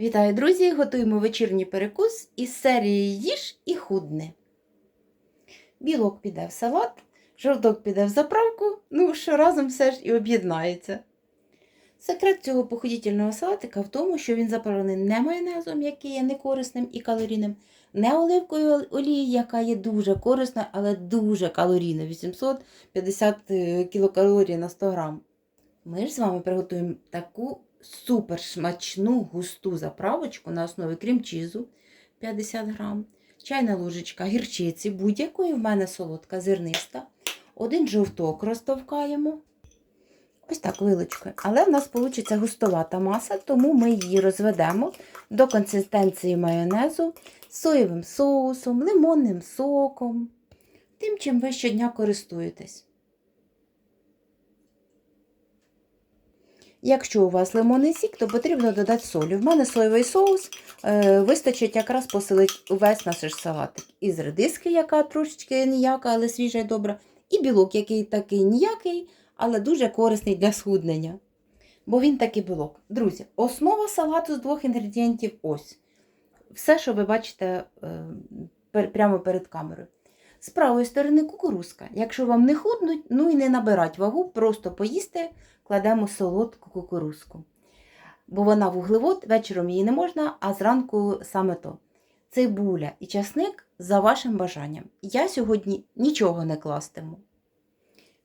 Вітаю, друзі! Готуємо вечірній перекус із серії Їж і худне. Білок піде в салат, жовток піде в заправку, ну що разом все ж і об'єднається. Секрет цього походітельного салатика в тому, що він заправлений не майонезом, який є некорисним і калорійним, не оливкою олією, яка є дуже корисна, але дуже калорійна 850 е, кілокалорій на 100 грам. Ми ж з вами приготуємо таку супер смачну густу заправочку на основі крем-чізу 50 грам, чайна ложечка гірчиці, будь-якої в мене солодка зерниста, один жовток розтовкаємо. Ось так вилочкою. Але в нас вийде густовата маса, тому ми її розведемо до консистенції майонезу соєвим соусом, лимонним соком, тим, чим ви щодня користуєтесь. Якщо у вас лимонний сік, то потрібно додати солі. В мене соєвий соус е, вистачить якраз посилить увесь наш салатик. Із редиски, яка трошечки ніяка, але свіжа і добра, і білок, який такий ніякий, але дуже корисний для схуднення. Бо він такий білок. Друзі, основа салату з двох інгредієнтів ось. Все, що ви бачите е, прямо перед камерою. З правої сторони кукурузка. Якщо вам не худнуть, ну і не набирать вагу, просто поїсти, кладемо солодку кукурузку. Бо вона вуглевод, вечором її не можна, а зранку саме то. Цибуля і часник за вашим бажанням. Я сьогодні нічого не кластиму.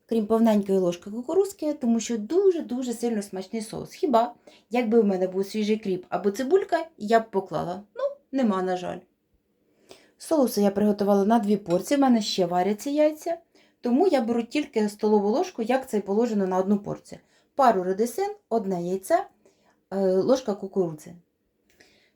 Крім повненької ложки кукурузки, тому що дуже-дуже сильно смачний соус. Хіба, якби в мене був свіжий кріп або цибулька, я б поклала. Ну, нема, на жаль. Соусу я приготувала на дві порції, в мене ще варяться яйця, тому я беру тільки столову ложку, як це і положено на одну порцію. Пару редисин, одне яйце, е, ложка кукурудзи.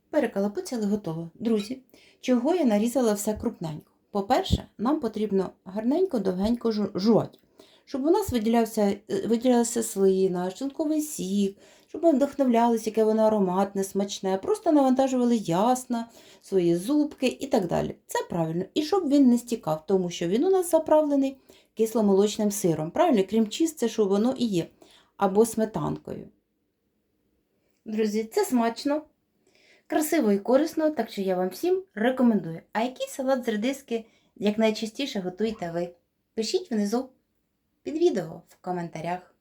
Перекалапуцяли готово. Друзі, чого я нарізала все крупненько? По-перше, нам потрібно гарненько, довгенько жувати, щоб у нас виділявся, е, виділялася слина, шлунковий сік, щоб ми вдохновлялися, яке воно ароматне, смачне, просто навантажували ясно, свої зубки і так далі. Це правильно. І щоб він не стікав, тому що він у нас заправлений кисломолочним сиром. Правильно, крім чист, це що воно і є. Або сметанкою. Друзі, це смачно, красиво і корисно, так що я вам всім рекомендую. А який салат з редиски як найчастіше готуєте ви? Пишіть внизу під відео в коментарях.